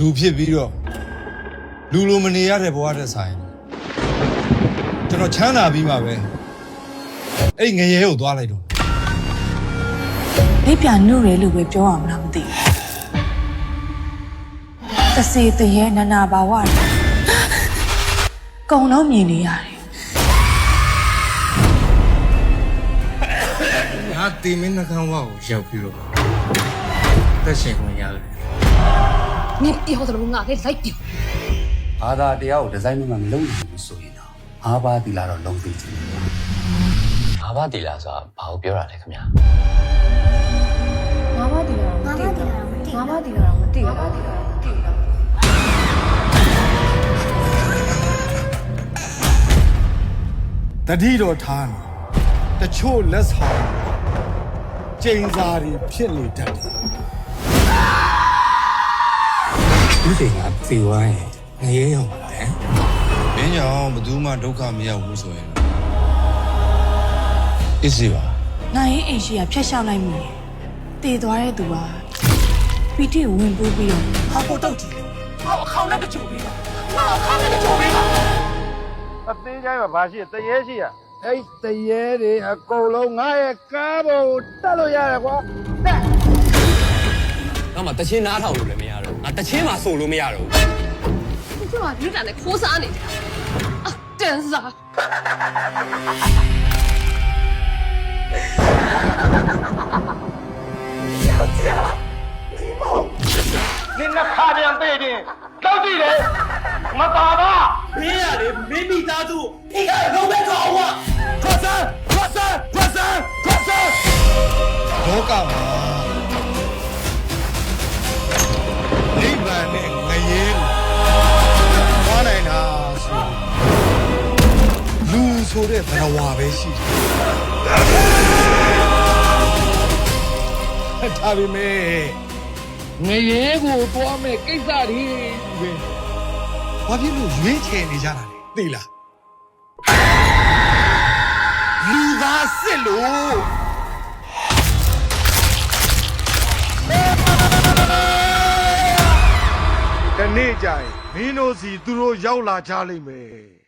လူဖြစ်ပြီးတော့လူလိုမနေရတဲ့ဘဝတဲ့ဆိုင်ကျွန်တော်ချမ်းသာပြီးမှပဲအဲ့ငရဲကိုသွားလိုက်တော့လက်ပြနှုတ်ရဲလို့ပဲပြောအောင်လားမသိဘူးတစေတရေနနာဘာဝတွေကုံလုံးမြင်နေရတယ်ငါတေမင်းနှကန်းဝါကိုရောက်ပြီးတော့တက်ရှင်ခွင့်ရတယ် နင်ပြောသလိုငါလည်းလိုက်ပြဘာသာတရားကိုဒီဇိုင်းမှမလုပ်နိုင်ဘူးဆိုရင်တော့အာဘာတီလာတော့လုံးသိချင်တယ်။အာဘာတီလာဆိုတာဘာကိုပြောတာလဲခင်ဗျာ။ငါဘာတီလာငါဘာတီလာငါဘာတီလာမသိဘူး။ငါဘာတီလာမသိဘူး။တတိတော်ထားတချို့လက်ဆောင်ကျိန်စာတွေဖြစ်နေတတ်တယ် ဒီစိတ်ကသေဝိုင်းငရဲရောက်ပါလားမင်းကြောင့်ဘယ်သူမှဒုက္ခမရောက်ဘူးဆိုရင်အစ်စီပါနိုင်ရင်အိမ်ရှိကဖျက်ရှောက်လိုက်မိတယ်တည်သွားတဲ့သူကပီတိကိုဝင်ပိုးပြီးတော့ဟာကိုတုတ်ကြည့်အသေးချိုင်းမှာဘာရှိရတရေရှိရအဲ့တရေတွေအကုန်လုံးငါရဲ့ကားပေါ်တက်လို့ရတယ်ကွာတက်။နောက်မှတချင်းနားထောင်လို့လည်းမရ တချင်းမှာဆိုလို့မရတော့ဘူးကျမလူတန်နဲ့ခိုးစားနေတယ်အတန်စားနင်နှခါတန်ပေးခြင်းတောက်ကြည့်တယ်မပါပါမင်းရလေမင်းမိသားစုအိမ်ကလုံးပဲခေါ်အောင်ကခေါ်စားခေါ်စားခေါ်စားခေါ်စားဘောကမှာ ဆိုတဲ့ဘဝပဲရှိတယ်ဒါပေမဲ့ငရေကိုသွားမဲ့ကိစ္စတွေပဲဘာဖြစ်လို့ရွေးချယ်နေကြတာလဲသိလားလူသားစစ်လို့ဒီနေ့ကျရင်မင်းတို့စီသူတို့ရောက်လာကြလိမ့်မယ်